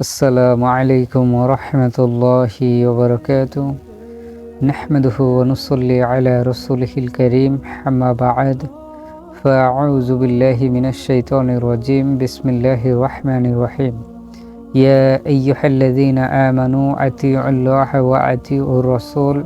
السلام عليكم ورحمة الله وبركاته. نحمده ونصلي على رسوله الكريم. أما بعد فأعوذ بالله من الشيطان الرجيم. بسم الله الرحمن الرحيم. يا أيها الذين آمنوا أطيعوا الله وأطيعوا الرسول.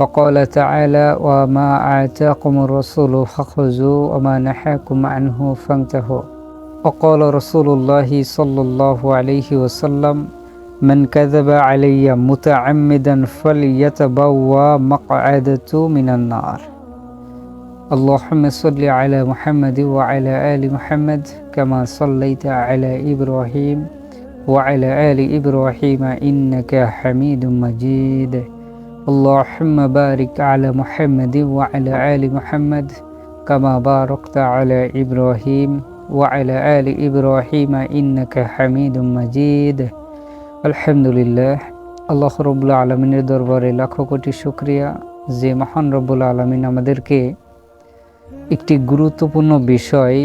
وقال تعالى وما آتاكم الرسول فخذوا وما نهاكم عنه فانتهوا. وقال رسول الله صلى الله عليه وسلم من كذب علي متعمدا فليتبوى مقعدته من النار. اللهم صل على محمد وعلى آل محمد كما صليت على إبراهيم وعلى آل إبراهيم إنك حميد مجيد. اللهم بارك على محمد وعلى آل محمد كما باركت على إبراهيم وعلى آل إبراهيم إنك حميد مجيد আলহামদুলিল্লাহ আল্লাহ রবুল্লা আলমিনের দরবারে লাখো কোটি শুক্রিয়া যে মহান রব্বুল আলমিন আমাদেরকে একটি গুরুত্বপূর্ণ বিষয়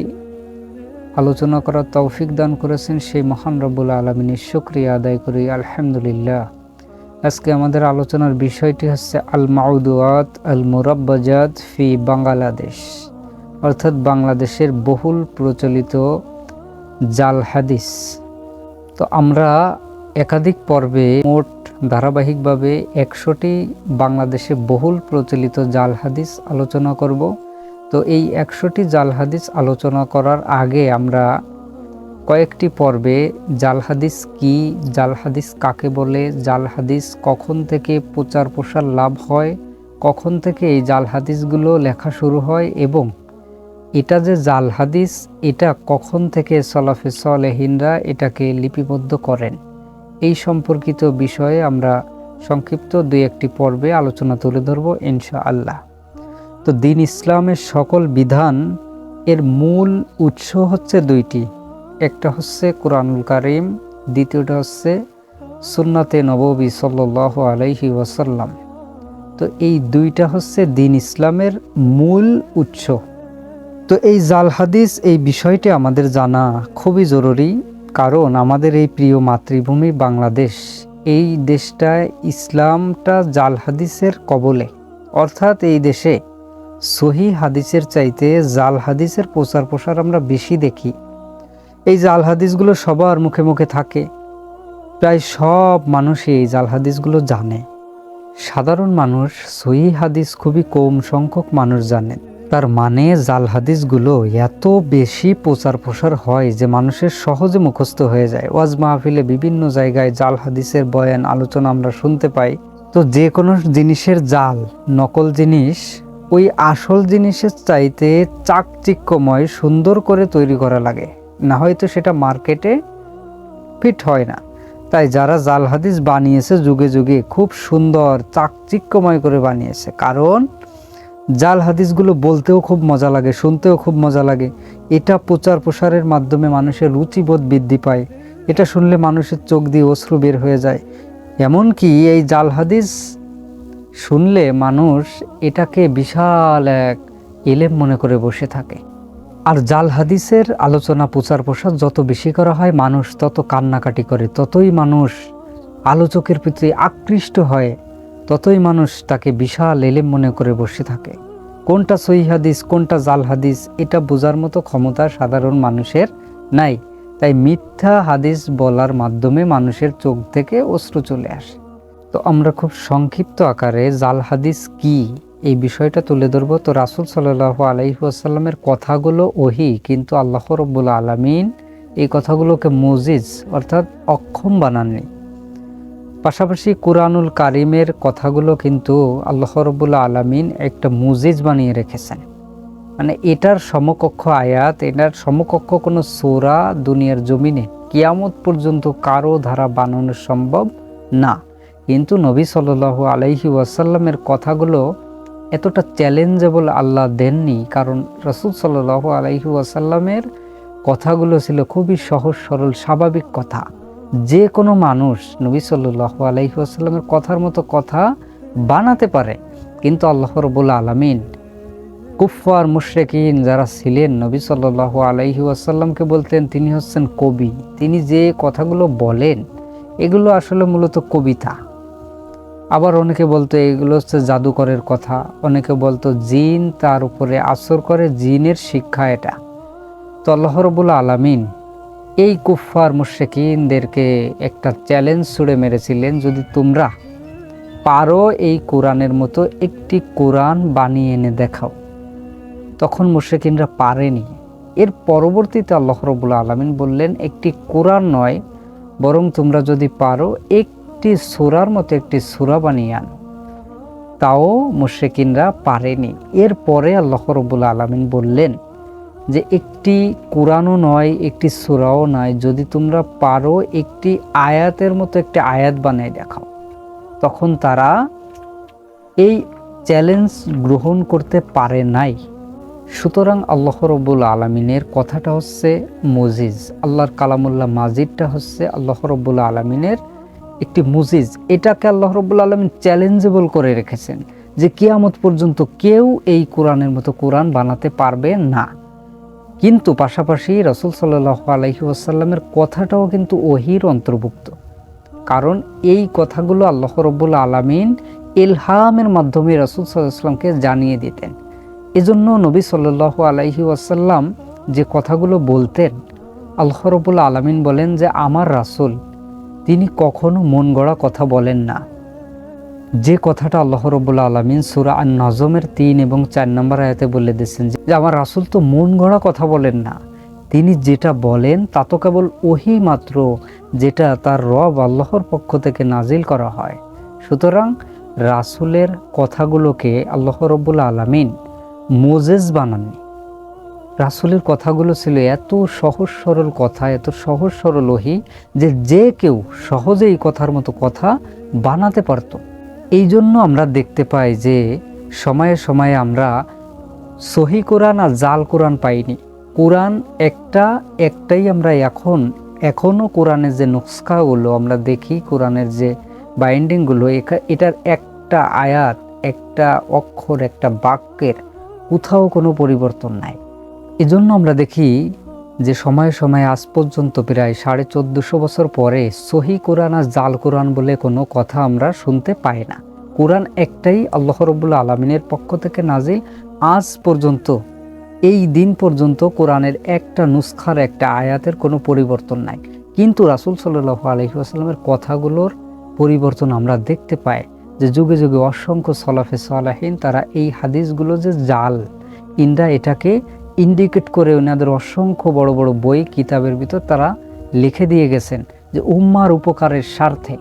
আলোচনা করার তৌফিক দান করেছেন সেই মহান রব্বুল আলমিনের শুক্রিয়া আদায় করি আলহামদুলিল্লাহ আজকে আমাদের আলোচনার বিষয়টি হচ্ছে আল মাউদুয়াত আল মুরাব্বাজাত ফি বাংলাদেশ অর্থাৎ বাংলাদেশের বহুল প্রচলিত জাল হাদিস। তো আমরা একাধিক পর্বে মোট ধারাবাহিকভাবে একশোটি বাংলাদেশে বহুল প্রচলিত জাল হাদিস আলোচনা করব। তো এই একশোটি জাল হাদিস আলোচনা করার আগে আমরা কয়েকটি পর্বে জাল হাদিস কি, জাল হাদিস কাকে বলে, জাল হাদিস কখন থেকে প্রচার প্রসার লাভ হয়, কখন থেকে এই জাল হাদিসগুলো লেখা শুরু হয় এবং এটা যে জাল হাদিস, এটা কখন থেকে সলাফে সলেহিনরা এটাকে লিপিবদ্ধ করেন? এই সম্পর্কিত বিষয়ে আমরা সংক্ষিপ্ত দুই একটি পর্বে আলোচনা তুলে ধরব ইনশা আল্লাহ তো দিন ইসলামের সকল বিধান, এর মূল উৎস হচ্ছে দুইটি। একটা হচ্ছে কোরআনুল কারিম, দ্বিতীয়টা হচ্ছে সুন্নাতে নববী সাল্লাহ আলাইহি ওয়াসাল্লাম। তো এই দুইটা হচ্ছে দিন ইসলামের মূল উৎস। তো এই জাল হাদিস, এই বিষয়টি আমাদের জানা খুবই জরুরি, কারণ আমাদের এই প্রিয় মাতৃভূমি বাংলাদেশ, এই দেশটায় ইসলামটা জাল হাদিসের কবলে। অর্থাৎ এই দেশে সহি হাদিসের চাইতে জাল হাদিসের প্রচার প্রসার আমরা বেশি দেখি। এই জাল হাদিসগুলো সবার মুখে মুখে থাকে। প্রায় সব মানুষই এই জাল হাদিসগুলো জানে। সাধারণ মানুষ সহি হাদিস খুবই কম সংখ্যক মানুষ জানেন। তার মানে জাল হাদিসগুলো এত বেশি প্রচার প্রসার হয় যে মানুষের সহজে মুখস্থ হয়ে যায়। ওয়াজ মাহফিলে বিভিন্ন জায়গায় জাল হাদিসের বয়ান, আলোচনা আমরা শুনতে পাই। তো যে কোনো জিনিসের জাল, নকল জিনিস, ওই আসল জিনিসের চাইতে চাকচিক্যময়, সুন্দর করে তৈরি করা লাগে। না হয়তো সেটা মার্কেটে ফিট হয় না। তাই যারা জাল হাদিস বানিয়েছে, যুগে যুগে খুব সুন্দর, চাকচিক্যময় করে বানিয়েছে। কারণ জাল হাদিসগুলো বলতেও খুব মজা লাগে, শুনতেও খুব মজা লাগে। এটা প্রচার প্রসারের মাধ্যমে মানুষের রুচিবোধ বৃদ্ধি পায়। এটা শুনলে মানুষের চোখ দিয়ে অশ্রু বের হয়ে যায়। এমনকি এই জাল হাদিস শুনলে মানুষ এটাকে বিশাল এক এলেম মনে করে বসে থাকে। আর জাল হাদিসের আলোচনা, প্রচার প্রসার যত বেশি করা হয়, মানুষ তত কান্নাকাটি করে, ততই মানুষ আলোচকের প্রতি আকৃষ্ট হয়। ততই মানুষ তাকে বিশাল এলেম মনে করে বসে থাকে। কোনটা সহি হাদিস, কোনটা জাল হাদিস, এটা বোঝার মতো ক্ষমতা সাধারণ মানুষের নাই। তাই মিথ্যা হাদিস বলার মাধ্যমে মানুষের চোখ থেকে অশ্রু চলে আসে। তো আমরা খুব সংক্ষিপ্ত আকারে জাল হাদিস কি, এই বিষয়টা তুলে ধরব। তো রাসুল সাল্লাহ আলাইসাল্লামের কথাগুলো ওহি, কিন্তু আল্লাহ রব্বুল আলমিন এই কথাগুলোকে মজিজ, অর্থাৎ অক্ষম বানাননি। পাশাপাশি কোরআনুল কারিমের কথাগুলো কিন্তু আল্লাহ রব্বুল্লা আলমিন একটা মুজিজ বানিয়ে রেখেছেন। মানে এটার সমকক্ষ আয়াত, এটার সমকক্ষ কোনো সোরা দুনিয়ার জমিনে কিয়ামত পর্যন্ত কারও ধারা বানানো সম্ভব না। কিন্তু নবী সাল আলাইহি ওয়াসাল্লামের কথাগুলো এতটা চ্যালেঞ্জেবল আল্লাহ দেননি, কারণ রসুল সাল আলাইহি ওয়াসাল্লামের কথাগুলো ছিল খুবই সহজ, সরল, স্বাভাবিক কথা। যে কোনো মানুষ নবী সাল্লু আলাইসাল্লামের কথার মতো কথা বানাতে পারে, কিন্তু আল্লাহ রবুল্লা আলমিন কুফফার মুশরেকিন যারা ছিলেন, নবী সাল্লাহ আলাইহি ওয়াসাল্লামকে বলতেন, তিনি হচ্ছেন কবি। তিনি যে কথাগুলো বলেন, এগুলো আসলে মূলত কবিতা। আবার অনেকে বলতো, এগুলো হচ্ছে জাদুকরের কথা। অনেকে বলতো, জিন তার উপরে আসর করে, জিনের শিক্ষা এটা। তো আল্লাহ রবুল আলমিন এই কুফফার মুশরিকিনদেরকে একটা চ্যালেঞ্জ ছুড়ে মেরেছিলেন, যদি তোমরা পারো এই কোরআনের মতো একটি কোরআন বানিয়ে এনে দেখাও। তখন মুশরিকিনরা পারেনি। এর পরবর্তীতে আল্লাহ রবুল আলমিন বললেন, একটি কোরআন নয়, বরং তোমরা যদি পারো একটি সুরার মতো একটি সুরা বানিয়ে আনো। তাও মুশরিকিনরা পারেনি। এরপরে আল্লাহ রবুল আলমিন বললেন যে একটি কোরআনও নয়, একটি সুরাও নয়, যদি তোমরা পারো একটি আয়াতের মতো একটি আয়াত বানিয়ে দেখাও। তখন তারা এই চ্যালেঞ্জ গ্রহণ করতে পারে নাই। সুতরাং আল্লাহ রব্বুল আলমিনের কথাটা হচ্ছে মজিজ। আল্লাহর কালামুল্লাহ মাজিদটা হচ্ছে আল্লাহ রব্বুল আলমিনের একটি মুজিজ। এটাকে আল্লাহ রব্বুল আলমিন চ্যালেঞ্জেবল করে রেখেছেন যে কিয়ামত পর্যন্ত কেউ এই কোরআনের মতো কোরআন বানাতে পারবে না। কিন্তু পাশাপাশি রসুল সাল্লাহ আলহি আসাল্লামের কথাটাও কিন্তু ওহির অন্তর্ভুক্ত। কারণ এই কথাগুলো আল্লাহ রব্বুল আলমিন ইলহামের মাধ্যমে রসুল সাল্লাহামকে জানিয়ে দিতেন। এজন্য নবী সাল্লাহ আলাইহি ওয়াসাল্লাম যে কথাগুলো বলতেন, আল্লাহ রবুল্লা আলমিন বলেন যে, আমার রাসুল, তিনি কখনো মন গড়া কথা বলেন না। যে কথাটা আল্লাহ রবুল্লা আলমিন সুরা আর নজমের তিন এবং চার নম্বর আয়াতে বলে দিচ্ছেন যে, আমার রাসুল তো মন গড়া কথা বলেন না। তিনি যেটা বলেন, তা তো কেবল ওহি মাত্র, যেটা তার রব আল্লাহর পক্ষ থেকে নাজিল করা হয়। সুতরাং রাসুলের কথাগুলোকে আল্লাহ রব্বুল্লা আলমিন মোজেজ বানাননি। রাসুলের কথাগুলো ছিল এত সহজ সরল কথা, এত সহজ সরল ওহি যে যে কেউ সহজে এই কথার মতো কথা বানাতে পারত। এই জন্য আমরা দেখতে পাই যে সময়ে সময়ে আমরা সহি কোরআন আর জাল কোরআন পাইনি। কোরআন একটা, একটাই আমরা এখন এখনও কোরআনের যে নুস্খাগুলো আমরা দেখি, কোরআনের যে বাইন্ডিংগুলো এটার একটা আয়াত, একটা অক্ষর, একটা বাক্যের কোথাও কোনো পরিবর্তন নাই। এজন্য আমরা দেখি যে সময়ে সময়ে আজ পর্যন্ত প্রায় সাড়ে চোদ্দোশো বছর পরে সহি কোরআন আর জাল কোরআন বলে কোনো কথা আমরা শুনতে পাই না। কোরআন একটাই আল্লাহ রবুল্লা আলমিনের পক্ষ থেকে নাজিল। আজ পর্যন্ত, এই দিন পর্যন্ত কোরআনের একটা নুসখার, একটা আয়াতের কোনো পরিবর্তন নাই। কিন্তু রাসুল সাল্লাহ আলহিহাস্লামের কথাগুলোর পরিবর্তন আমরা দেখতে পাই যে যুগে যুগে অসংখ্য সলাফে সালাহীন তারা এই হাদিসগুলো যে জাল ইন্ডা এটাকে ইন্ডিকেট করে ওনাদের অসংখ্য বড় বড় বই কিতাবের ভিতর তারা লিখে দিয়ে গেছেন যে উম্মার উপকারের স্বার্থে,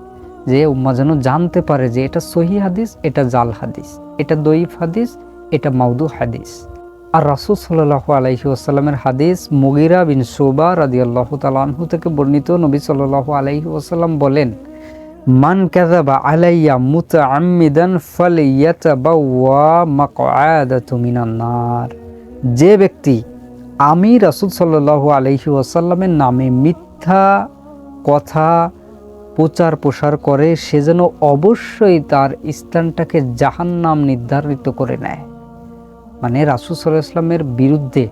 যে উম্মা যেন জানতে পারে যে এটা সহি হাদিস, এটা জাল হাদিস, এটা দইফ হাদিস, এটা মাউদু হাদিস। আর রাসুল সাল্লাহ আলাইহি আসাল্লামের হাদিস মুগিরা বিন সোবা রাদি আল্লাহ তালাহু থেকে বর্ণিত নবী সাল্লাহ আলাইহি আসাল্লাম বলেন, মান কাযাবা আলাইয়া মুতাআম্মিদান ফালিয়াতাবাওয়া মাকআদাতু মিনান নার। যে ব্যক্তি আমি রাসূল সাল্লাল্লাহু আলাইহি ওয়াসাল্লামের নামে মিথ্যা কথা প্রচার প্রসার করে, সে যেন অবশ্যই তার স্থানটাকে জাহান্নাম নির্ধারিত করে নেয়। মানে রাসুল সাল্লাহ ইসলামের বিরুদ্ধে,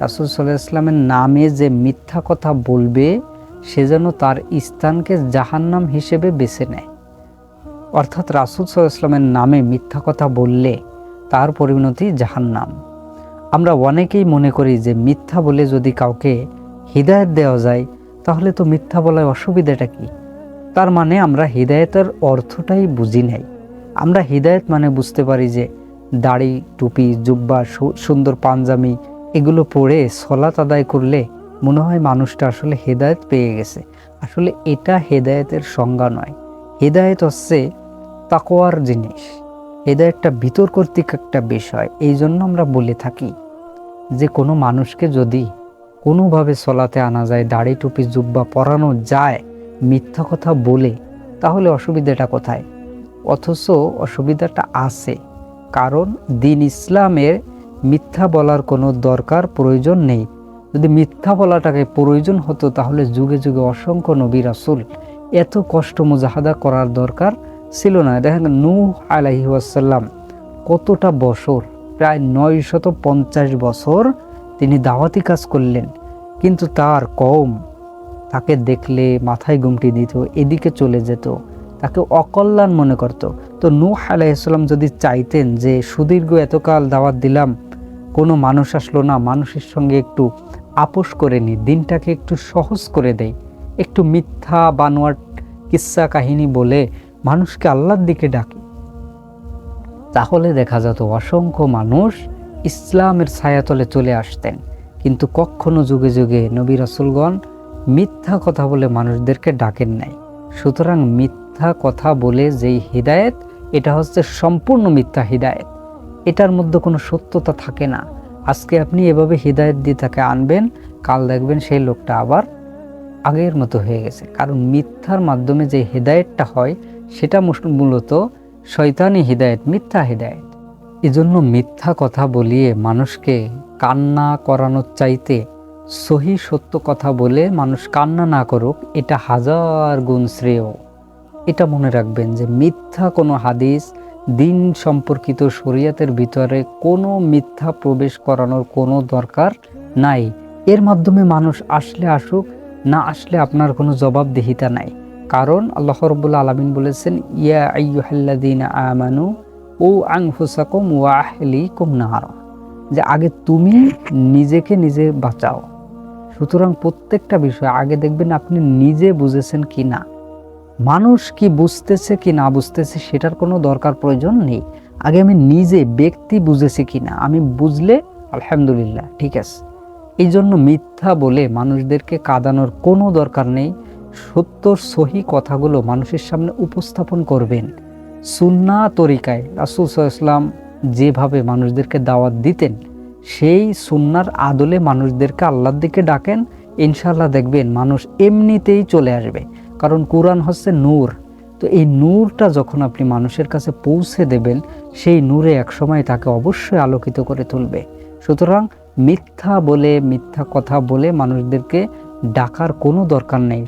রাসুল সাল্লাহ ইসলামের নামে যে মিথ্যা কথা বলবে, সে যেন তার স্থানকে জাহান্নাম হিসেবে বেছে নেয়। অর্থাৎ রাসুল ইসলামের নামে মিথ্যা কথা বললে তার পরিণতি জাহান্নাম। আমরা অনেকেই মনে করি যে মিথ্যা বলে যদি কাউকে হৃদায়ত দেওয়া যায়, তাহলে তো মিথ্যা বলায় অসুবিধাটা কি? তার মানে আমরা হৃদায়তের অর্থটাই বুঝি নাই। আমরা হৃদায়ত মানে বুঝতে পারি যে দাড়ি, টুপি, জুব্বা সুন্দর পাঞ্জামি এগুলো পরে সলাত আদায় করলে মনে হয় মানুষটা আসলে হেদায়ত পেয়ে গেছে। আসলে এটা হেদায়তের সংজ্ঞা নয়। হেদায়ত হচ্ছে তাকোয়ার জিনিস। হেদায়তটা ভিতর কর্তৃক একটা বিষয়। এই জন্য আমরা বলে থাকি যে, কোনো মানুষকে যদি কোনোভাবে চলাতে আনা যায়, দাড়ি, টুপি, জুব্বা পরানো যায় মিথ্যা কথা বলে, তাহলে অসুবিধাটা কোথায়? অথচ অসুবিধাটা আছে। কারণ দিন ইসলামের মিথ্যা বলার কোনো দরকার, প্রয়োজন নেই। যদি মিথ্যা বলাটাকে প্রয়োজন হতো, তাহলে যুগে যুগে অসংখ্য নবী রাসুল এত কষ্ট মুজাহাদা করার দরকার ছিল না। দেখেন নূহ আলাহি কতটা বছর, প্রায় নয় শত পঞ্চাশ বছর তিনি দাওয়াতি কাজ করলেন। কিন্তু তার কম তাকে দেখলে মাথায় গুমটি দিত, এদিকে চলে যেত, তাকে অকল্যাণ মনে করত। তো নূহ আলাইসাল্লাম যদি চাইতেন যে সুদীর্ঘ এতকাল দাওয়াত দিলাম, কোনো মানুষ আসলো না, মানুষের সঙ্গে একটু আপোষ করে নি, দিনটাকে একটু সহজ করে দেয়। একটু মিথ্যা বানোয়ার কিস্সা কাহিনী বলে মানুষকে আল্লাহর দিকে ডাকি। তাহলে দেখা যেত অসংখ্য মানুষ ইসলামের ছায়াতলে চলে আসতেন, কিন্তু কখনো যুগে যুগে নবী রাসুলগণ মিথ্যা কথা বলে মানুষদেরকে ডাকেন নাই। সুতরাং মিথ্যা কথা বলে যেই হৃদায়ত, এটা হচ্ছে সম্পূর্ণ মিথ্যা হৃদায়ত। এটার মধ্যে কোনো সত্যতা থাকে না। আজকে আপনি এভাবে হৃদায়ত দিয়ে তাকে আনবেন, কাল দেখবেন সেই লোকটা আবার আগের মতো হয়ে গেছে। কারণ মিথ্যার মাধ্যমে যে হৃদায়তটা হয় সেটা মূলত শয়তানি হৃদায়ত, মিথ্যা হৃদায়ত। এজন্য মিথ্যা কথা বলিয়ে মানুষকে কান্না করানোর চাইতে সহি সত্য কথা বলে মানুষ কান্না না করুক, এটা হাজার গুণ শ্রেয়। এটা মনে রাখবেন যে মিথ্যা কোনো হাদিস, দিন সম্পর্কিত শরীয়তের ভিতরে কোনো মিথ্যা প্রবেশ করানোর কোনো দরকার নাই। এর মাধ্যমে মানুষ আসলে আসুক, না আসলে আপনার কোনো জবাবদিহিতা নাই। কারণ আল্লাহ রব্বুল্লা আলমিন বলেছেন, ইয়া আইয়ুহাল্লাদিন আমানু ও আংফুসাকুম ওয়া আহলিকুম নাহারা যে আগে তুমি নিজেকে নিজে বাঁচাও। সুতরাং প্রত্যেকটা বিষয় আগে দেখবেন আপনি নিজে বুঝেছেন কি না। মানুষ কি বুঝতেছে কি না বুঝতেছে সেটার কোনো দরকার প্রয়োজন নেই। আগে আমি নিজে ব্যক্তি বুঝেছি কি না, আমি বুঝলে আলহামদুলিল্লাহ, ঠিক আছে। এই জন্য মিথ্যা বলে মানুষদেরকে কাঁদানোর কোনো দরকার নেই। সত্যর সহি কথাগুলো মানুষের সামনে উপস্থাপন করবেন। সুন্না তরিকায় রাসুল ইসলাম যেভাবে মানুষদেরকে দাওয়াত দিতেন, সেই সুন্নার আদলে মানুষদেরকে আল্লাহর দিকে ডাকেন। ইনশাল্লাহ দেখবেন মানুষ এমনিতেই চলে আসবে, কারণ কোরআন হচ্ছে নূর। তো এই নূরটা যখন আপনি মানুষের কাছে পৌঁছে দেবেন, সেই নূরে একসময় তাকে অবশ্যই আলোকিত করে তুলবে। সুতরাং মিথ্যা বলে, মিথ্যা কথা বলে মানুষদেরকে ডাকার কোনো দরকার নেই।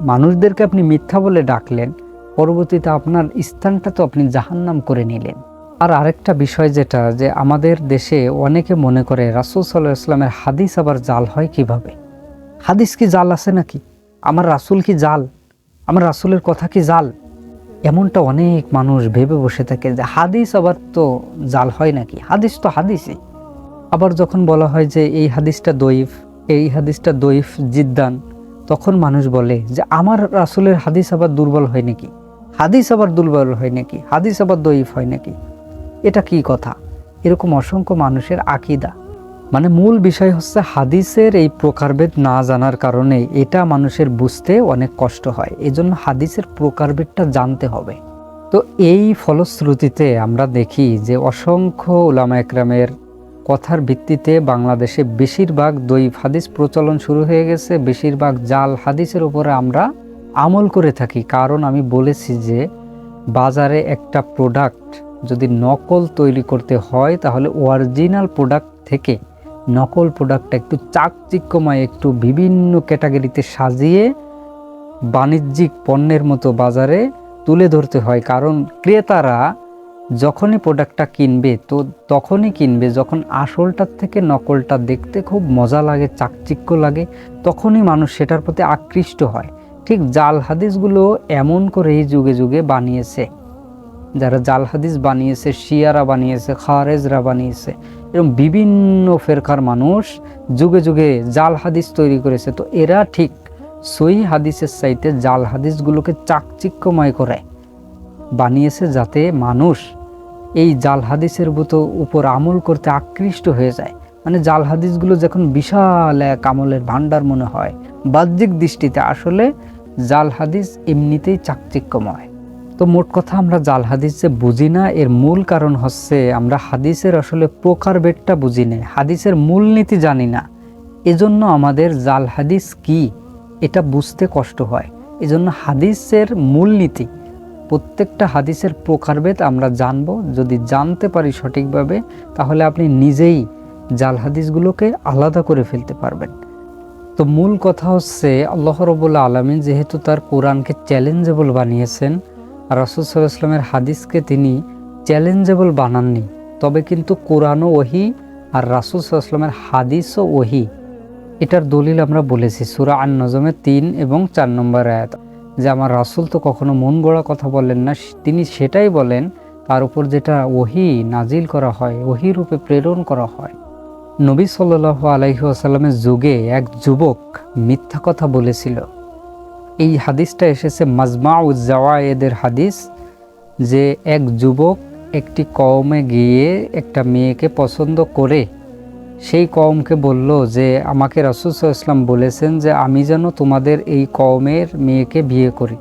মানুষদেরকে আপনি মিথ্যা বলে ডাকলেন, পরবর্তীতে আপনার স্থানটা তো আপনি জাহান্নাম করে নিলেন। আর আরেকটা বিষয় যেটা, যে আমাদের দেশে অনেকে মনে করে রাসুল সাল্লাহ ইসলামের হাদিস আবার জাল হয় কীভাবে? হাদিস কি জাল আছে নাকি? আমার রাসুল কি জাল? আমার রাসুলের কথা কি জাল? এমনটা অনেক মানুষ ভেবে বসে থাকে যে হাদিস আবার তো জাল হয় নাকি? হাদিস তো হাদিসই। আবার যখন বলা হয় যে এই হাদিসটা দইফ এই হাদিসটা দইফ জিদ্দান তখন মানুষ বলে যে, আমার রাসুলের হাদিস আবার দুর্বল হয় নাকি? হাদিস আবার দুর্বল হয় নাকি? হাদিস আবার দইফ হয় নাকি? এটা কি কথা? এরকম অসংখ্য মানুষের আকিদা। মানে মূল বিষয় হচ্ছে হাদিসের এই প্রকারভেদ না জানার কারণে এটা মানুষের বুঝতে অনেক কষ্ট হয়। এজন্য হাদিসের প্রকারভেদটা জানতে হবে। তো এই ফলশ্রুতিতে আমরা দেখি যে, অসংখ্য উলামা একরামের কথার ভিত্তিতে বাংলাদেশে বেশিরভাগ দৈব হাদিস প্রচলন শুরু হয়ে গেছে। বেশিরভাগ জাল হাদিসের উপরে আমরা আমল করে থাকি। কারণ আমি বলেছি যে, বাজারে একটা প্রোডাক্ট যদি নকল তৈরি করতে হয়, তাহলে অরিজিনাল প্রোডাক্ট থেকে নকল প্রোডাক্টটা একটু চাকচিক্যময়, একটু বিভিন্ন ক্যাটাগরিতে সাজিয়ে বাণিজ্যিক পণ্যের মতো বাজারে তুলে ধরতে হয়। কারণ ক্রেতারা যখনই প্রোডাক্টটা কিনবে, তো তখনই কিনবে। যখন আসলটার থেকে নকলটা দেখতে খুব মজা লাগে, চাকচিক্য লাগে, তখনই মানুষ সেটার প্রতি আকৃষ্ট হয়। ঠিক জাল হাদিসগুলো এমন করে এই যুগে যুগে বানিয়েছে। যারা জাল হাদিস বানিয়েছে, শিয়ারা বানিয়েছে, খারেজরা বানিয়েছে এরকম বিভিন্ন ফেরকার মানুষ যুগে যুগে জাল হাদিস তৈরি করেছে। তো এরা ঠিক সই হাদিসের চাইতে জাল হাদিসগুলোকে চাকচিক্যময় করে। বানিয়েছে যাতে মানুষ এই জাল হাদিসের মতো উপর আমল করতে আকৃষ্ট হয়ে যায়। মানে জাল হাদিসগুলো যখন বিশাল এক আমলের ভাণ্ডার মনে হয়, বাহ্যিক দৃষ্টিতে আসলে জাল হাদিস এমনিতেই চাকচিক্যময়। তো মোট কথা আমরা জাল হাদিস যে বুঝি না, এর মূল কারণ হচ্ছে আমরা হাদিসের আসলে প্রকারভেদটা বুঝি না, হাদিসের মূলনীতি জানি না। এজন্য আমাদের জাল হাদিস কি, এটা বুঝতে কষ্ট হয়। এজন্য হাদিসের মূলনীতি প্রত্যেকটা হাদিসের প্রকারভেদ আমরা জানব। যদি জানতে পারি সঠিকভাবে, তাহলে আপনি নিজেই জাল হাদিসগুলোকে আলাদা করে ফেলতে পারবেন। তো মূল কথা হচ্ছে, আল্লাহ রবুল্লা আলমিন যেহেতু তার কোরআনকে চ্যালেঞ্জেবল বানিয়েছেন রাসুল সাল্লাহ ইসলামের হাদিসকে তিনি চ্যালেঞ্জেবল বানাননি, তবে কিন্তু কোরআনও ওহি আর রাসুল সাল্লামের হাদিসও ওহি। এটার দলিল আমরা বলেছি, সুরা আন নজমে তিন এবং চার নম্বর আয়াত। যে আমার রাসুল তো কখনো মন গড়া কথা বলেন না তিনি সেটাই বলেন, তার উপর যেটা ওহি নাজিল করা হয়, ওহি রূপে প্রেরণ করা হয়। নবী সাল্লাহ আলাইসাল্লামের যুগে এক যুবক মিথ্যা কথা বলেছিল। এই হাদিসটা এসেছে মাজমা উজ্জাওয়ায়েদের হাদিস, যে এক যুবক একটি কওমে গিয়ে একটা মেয়েকে পছন্দ করে সেই কওমকে বলল যে, আমাকে রাসুল ইসলাম বলেছেন যে, আমি যেন তোমাদের এই কওমের মেয়েকে বিয়ে করি।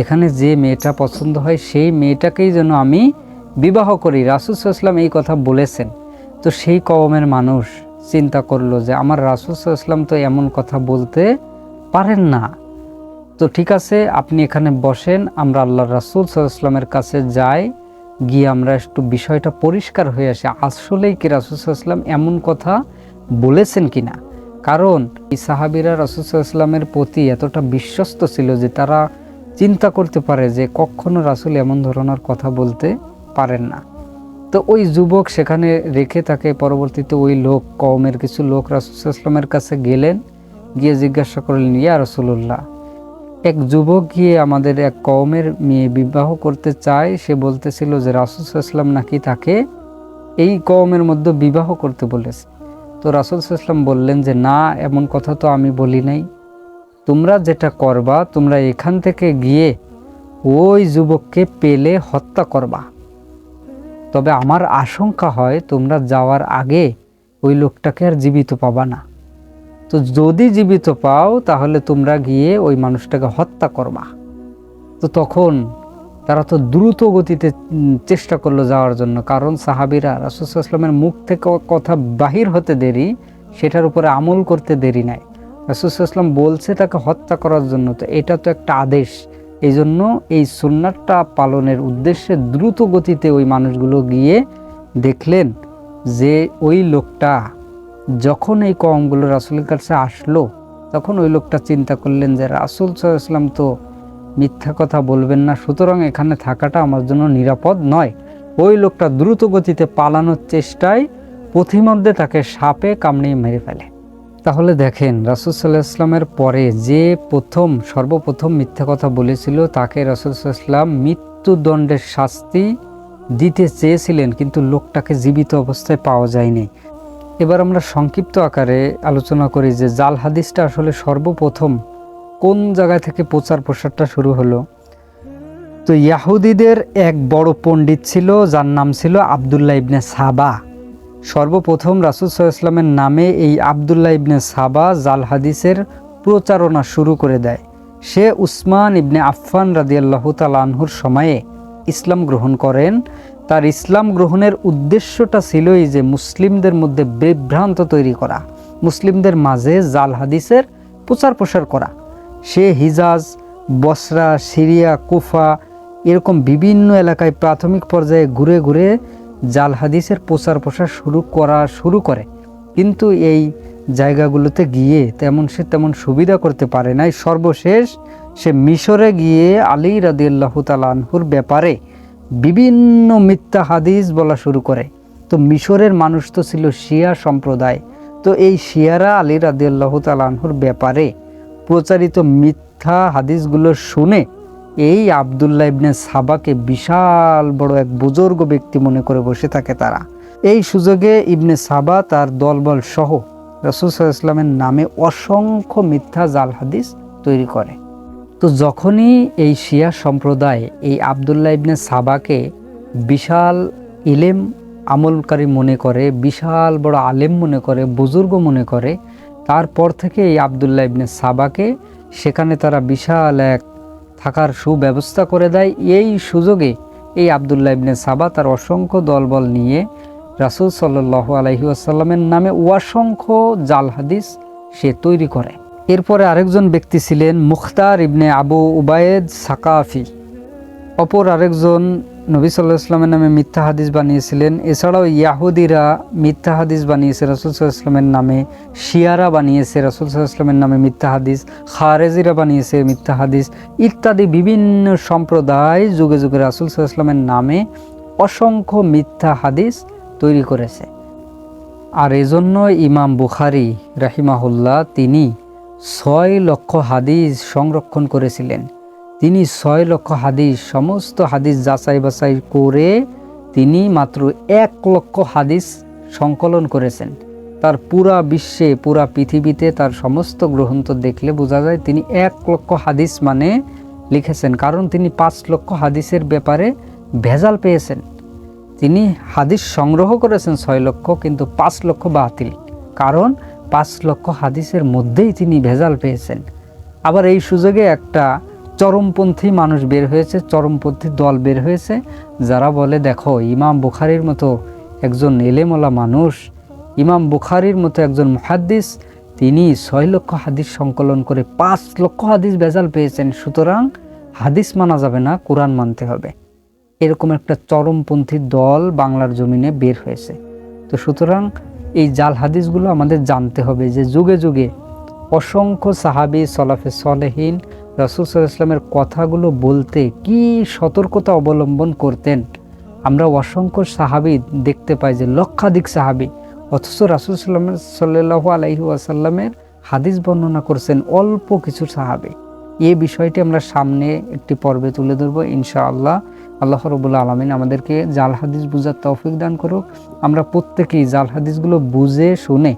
এখানে যে মেয়েটা পছন্দ হয়, সেই মেয়েটাকেই যেন আমি বিবাহ করি। রাসুল ইসলাম এই কথা বলেছেন। তো সেই কওমের মানুষ চিন্তা করল যে, আমার রাসুল ইসলাম তো এমন কথা বলতে পারেন না। তো ঠিক আছে, আপনি এখানে বসেন, আমরা আল্লাহ রাসুল সাল্লামের কাছে যাই। গিয়ে আমরা একটু বিষয়টা পরিষ্কার হয়ে আসি। আসলেই কি রাসুল সাল্লাম এমন কথা বলেছেন কি না কারণ এই সাহাবিরা রাসুল সাল্লামের প্রতি এতটা বিশ্বস্ত ছিল যে তারা চিন্তা করতে পারে যে কখনো রাসুল এমন ধরনের কথা বলতে পারেন না। তো ওই যুবক সেখানে রেখে তাকে পরবর্তীতে ওই লোক, কওমের কিছু লোক রাসুলামের কাছে গেলেন, গিয়ে জিজ্ঞাসা করলেন, ইয়া রসুল্লাহ এক যুবক গিয়ে আমাদের এক কওমের মেয়ে বিবাহ করতে চায়। সে বলতেছিল যে রাসুলাম নাকি তাকে এই কওমের মধ্যে বিবাহ করতে বলেছে। তো রাসুল সাল্লাম বললেন যে, না, এমন কথা তো আমি বলি নাই। তোমরা যেটা করবা, তোমরা এখান থেকে গিয়ে ওই যুবককে পেলে হত্যা করবা। তবে আমার আশঙ্কা হয় তোমরা যাওয়ার আগে ওই লোকটাকে আর জীবিত পাবা না। তো যদি জীবিত পাও, তাহলে তোমরা গিয়ে ওই মানুষটাকে হত্যা করবা। তো তখন তারা তো দ্রুত গতিতে চেষ্টা করল যাওয়ার জন্য। কারণ সাহাবিরা রাসুসাল্লামের মুখ থেকে কথা বাহির হতে দেরি, সেটার উপরে আমল করতে দেরি নাই। রাসুসাল্লাম বলছে তাকে হত্যা করার জন্য। তো এটা তো একটা আদেশ। এই জন্য এই সুন্নারটা পালনের উদ্দেশ্যে দ্রুত গতিতে ওই মানুষগুলো গিয়ে দেখলেন যে ওই লোকটা যখন এই কমগুলো রাসুলের কাছে আসলো, তখন ওই লোকটা চিন্তা করলেন যে, রাসুল সাল্লাম তো মিথ্যা কথা বলবেন না, সুতরাং এখানে থাকাটা আমার জন্য নিরাপদ নয়। ওই লোকটা দ্রুত গতিতে পালানোর চেষ্টায় পথিমধ্যে তাকে সাপে কামড়িয়ে মেরে ফেলে। তাহলে দেখেন, রাসুল সাল্লাহ ইসলামের পরে যে প্রথম, সর্বপ্রথম মিথ্যা কথা বলেছিল, তাকে রাসুল ইসলাম মৃত্যুদণ্ডের শাস্তি দিতে চেয়েছিলেন, কিন্তু লোকটাকে জীবিত অবস্থায় পাওয়া যায়নি। এবার আমরা সংক্ষিপ্ত আকারে আলোচনা করি যে জাল হাদিসটা আসলে সর্বপ্রথম কোন জায়গা থেকে প্রচার প্রসারটা শুরু হলো। তো ইয়াহুদিদের এক বড় পণ্ডিত ছিল, যার নাম ছিল আবদুল্লাহ ইবনে সাবা। সর্বপ্রথম রাসুল সাল্লামের নামে এই আবদুল্লাহ ইবনে সাবা জাল হাদিসের প্রচারণা শুরু করে দেয়। সে উসমান ইবনে আফফান রাদিয়াল্লাহ তালানহুর সময়ে ইসলাম গ্রহণ করেন তার ইসলাম গ্রহণের উদ্দেশ্যটা ছিলই যে মুসলিমদের মধ্যে বিভ্রান্ত তৈরি করা, মুসলিমদের মাঝে জাল হাদিসের প্রচার প্রসার করা। সে হিজাজ, বসরা, সিরিয়া, কুফা এরকম বিভিন্ন এলাকায় প্রাথমিক পর্যায়ে ঘুরে ঘুরে জাল হাদিসের প্রচার প্রসার শুরু করা শুরু করে। কিন্তু এই জায়গাগুলোতে গিয়ে তেমন সে তেমন সুবিধা করতে পারে নাই। সর্বশেষ সে মিশরে গিয়ে আলী রাদিয়াল্লাহ তালানহুর ব্যাপারে বিভিন্ন মিথ্যা হাদিস বলা শুরু করে। তো মিশরের মানুষ তো ছিল শিয়া সম্প্রদায়। তো এই শিয়ারা আলী রাদিয়াল্লাহ তালানহুর ব্যাপারে প্রচারিত মিথ্যা হাদিসগুলো শুনে এই আবদুল্লাহ ইবনে সাবাকে বিশাল বড় এক বুজুর্গ ব্যক্তি মনে করে বসে থাকে তারা। এই সুযোগে ইবনে সাবা তার দলবল সহ রসুল ইসলামের নামে অসংখ্য মিথ্যা জাল হাদিস তৈরি করে। তো যখনই এই শিয়া সম্প্রদায়, এই আবদুল্লাহ ইবনে সাবাকে বিশাল ইলেম আমলকারী মনে করে, বিশাল বড় আলেম মনে করে, বুজুর্গ মনে করে, তারপর থেকে এই আবদুল্লাহ ইবনে সাবাকে সেখানে তারা বিশাল এক থাকার সুব্যবস্থা করে দেয়। এই সুযোগে এই আবদুল্লাহ ইবনে সাবা তার অসংখ্য দলবল নিয়ে রাসুল সাল্লাহ আলহি আসাল্লামের নামে অসংখ্য জাল হাদিস সে তৈরি করে। এরপরে আরেকজন ব্যক্তি ছিলেন মুখতার ইবনে আবু উবায়েদ সাকাফি। অপর আরেকজন নবী সাল্লাহ ইসলামের নামে মিথ্যা হাদিস বানিয়েছিলেন। এছাড়াও ইয়াহুদিরা মিথ্যা হাদিস বানিয়েছে, রসুল ইসলামের নামে। শিয়ারা বানিয়েছে, রসুল ইসলামের নামে মিথ্যা হাদিস। খারেজিরা বানিয়েছে মিথ্যা হাদিস। ইত্যাদি বিভিন্ন সম্প্রদায় যুগে যুগে রাসুল ইসলামের নামে অসংখ্য মিথ্যা হাদিস তৈরি করেছে। আর এজন্য ইমাম বুখারি রাহিমাহুল্লাহ তিনি ছয় লক্ষ হাদিস সংরক্ষণ করেছিলেন। তিনি ছয় লক্ষ হাদিস, সমস্ত হাদিস যাচাই বাছাই করে তিনি মাত্র এক লক্ষ হাদিস সংকলন করেছেন। তার পুরা বিশ্বে, পুরা পৃথিবীতে তার সমস্ত গ্রন্থ দেখলে বোঝা যায় তিনি এক লক্ষ হাদিস মানে লিখেছেন, কারণ তিনি পাঁচ লক্ষ হাদিসের ব্যাপারে ভেজাল পেয়েছেন। তিনি হাদিস সংগ্রহ করেছেন ছয় লক্ষ, কিন্তু পাঁচ লক্ষ বাতিল। কারণ পাঁচ লক্ষ হাদিসের মধ্যেই তিনি ভেজাল পেয়েছেন। আবার এই সুযোগে একটা চরমপন্থী মানুষ বের হয়েছে, চরমপন্থী দল বের হয়েছে, যারা বলে, দেখো, ইমাম বুখারির মতো একজন এলেমলা মানুষ, ইমাম বুখারির মতো একজন মুহাদ্দিস, তিনি ছয় লক্ষ হাদিস সংকলন করে পাঁচ লক্ষ হাদিস ভেজাল পেয়েছেন, সুতরাং হাদিস মানা যাবে না, কোরআন মানতে হবে। এরকম একটা চরমপন্থী দল বাংলার জমিনে বের হয়েছে। তো সুতরাং এই জাল হাদিসগুলো আমাদের জানতে হবে যে যুগে যুগে অসংখ্য সাহাবি সলাফে সলেহীন রসুল ইসলামের কথাগুলো বলতে কি সতর্কতা অবলম্বন করতেন? আমরা অসংখ্য সাহাবি দেখতে পাই যে লক্ষাধিক সাহাবি, অথচ রাসুল সাল্লাম সাল্লাহ আলাইহি আসাল্লামের হাদিস বর্ণনা করছেন অল্প কিছু সাহাবি। এ বিষয়টি আমরা সামনে একটি পর্বে তুলে ধরবো ইনশাআল্লাহ। আল্লাহ রবুল্লা আলমিন আমাদেরকে জাল হাদিস বুঝার তৌফিক দান করুক। আমরা প্রত্যেকেই জাল হাদিসগুলো বুঝে শুনে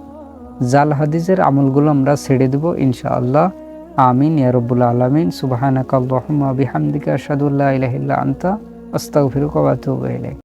জাল হাদিসের আমলগুলো আমরা ছেড়ে দেবো ইনশাআল্লাহ। আমিন ইয়ারবুল্লা আলমিন। সুবাহানাকাল্লাহমা বিহামদিকা আসাদুল্লাহ ইলাহিল্লা আন্তা। আতুবু ইলাইক।